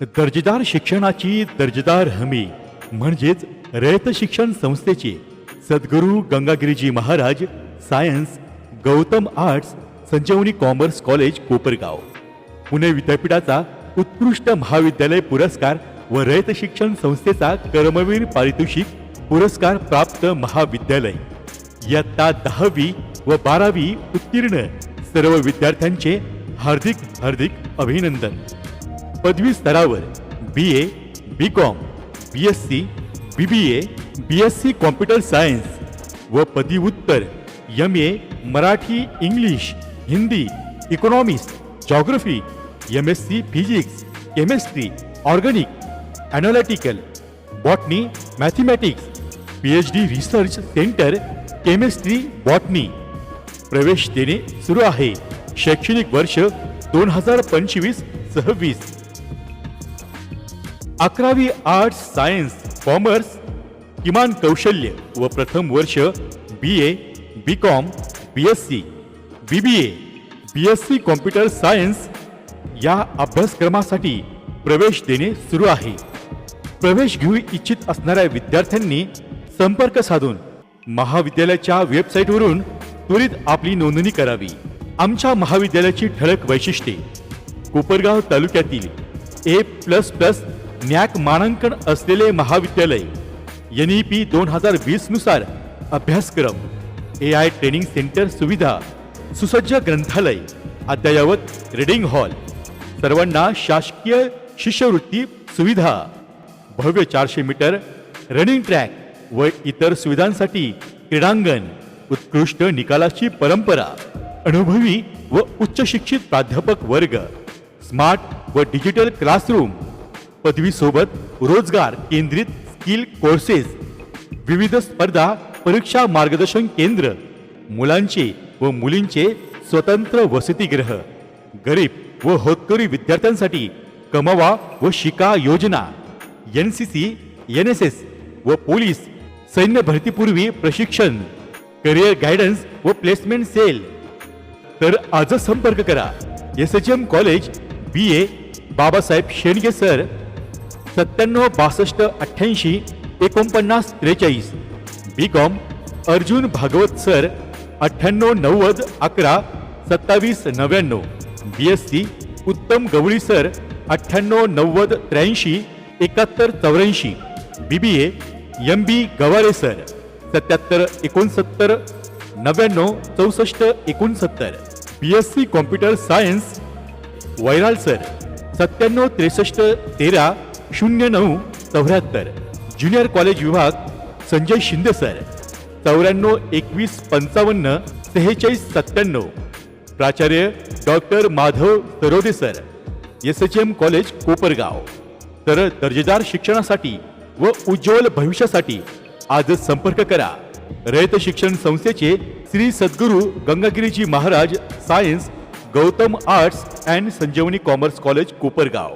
दर्जेदार शिक्षणाची दर्जेदार हमी म्हणजेच रयत शिक्षण संस्थेचे. Sadguru Gangagiriji Maharaj science Gautam arts Sanjivani commerce college Kopargaon. Pune विद्यापीठाचा उत्कृष्ट महाविद्यालय पुरस्कार व रयत शिक्षण संस्थेचा कर्मवीर पारितोषिक पुरस्कार प्राप्त महाविद्यालय. इयत्ता दहावी व बारावी उत्तीर्ण सर्व विद्यार्थ्यांचे हार्दिक हार्दिक अभिनंदन. पदवी स्तरावर B A B Com B S C B B A B S C computer science व पदव्युत्तर M A Marathi English Hindi economics geography M S C physics chemistry organic analytical botany mathematics P H D research centre chemistry botany प्रवेश देणे सुरू आहे. शैक्षणिक वर्ष दोन हजार पंचवीस सव्वीस. अकरावी आर्ट्स सायन्स कॉमर्स किमान कौशल्य व प्रथम वर्ष B A B Com B S C B B A B S C computer science या अभ्यासक्रमासाठी प्रवेश देणे सुरू आहे. प्रवेश घेऊ इच्छित असणाऱ्या विद्यार्थ्यांनी संपर्क साधून महाविद्यालयाच्या वेबसाईटवरून त्वरित आपली नोंदणी करावी. आमच्या महाविद्यालयाची ठळक वैशिष्ट्ये कोपरगाव तालुक्यातील ए प्लस प्लस न्याक मानांकन असलेले महाविद्यालय एन ई पी दोन हजार वीसनुसार अभ्यासक्रम ए आय ट्रेनिंग सेंटर सुविधा सुसज्ज ग्रंथालय अद्ययावत रीडिंग हॉल सर्वांना शासकीय शिष्यवृत्ती सुविधा भव्य चारशे मीटर रनिंग ट्रॅक व इतर सुविधांसाठी क्रीडांगण उत्कृष्ट निकालाची परंपरा अनुभवी व उच्च शिक्षित प्राध्यापक वर्ग स्मार्ट व डिजिटल क्लासरूम पदवीसोबत रोजगार केंद्रित स्किल कोर्सेस विविध स्पर्धा परीक्षा मार्गदर्शन केंद्र मुलांचे व मुलींचे स्वतंत्र वसतिगृह गरीब व होतकरी विद्यार्थ्यांसाठी कमवा व शिका योजना N C C N S S व पोलीस सैन्य भरतीपूर्वी प्रशिक्षण करिअर गायडन्स व प्लेसमेंट सेल तर आजच संपर्क करा. S H M college B A Babasaheb Shenge sir सत्त्याण्णव बासष्ट अठ्ठ्याऐंशी एकोणपन्नास त्रेचाळीस. B Com Arjun Bhagwat sir अठ्ठ्याण्णव नव्वद अकरा सत्तावीस नव्याण्णव. बी एस सी उत्तम गवळी सर अठ्ठ्याण्णव नव्वद त्र्याऐंशी एकाहत्तर चौऱ्याऐंशी. बी B A M B Gaware sir सत्याहत्तर एकोणसत्तर नव्याण्णव चौसष्ट एकोणसत्तर. B S C computer science Vairal sir सत्त्याण्णव त्रेसष्ट तेरा शून्य नऊ चौऱ्याहत्तर. ज्युनियर कॉलेज विभाग संजय शिंदे सर. चौऱ्याण्णव एकवीस पंचावन्न सेहेचाळीस सत्त्याण्णव. प्राचार्य doctor Madhav Tarode sir. S H M college Kopargaon. तर दर्जेदार शिक्षणासाठी व उज्ज्वल भविष्यासाठी आजच संपर्क करा. रयत शिक्षण संस्थेचे Shri Sadguru Gangagiriji Maharaj science Gautam arts and Sanjivani commerce college Kopargaon.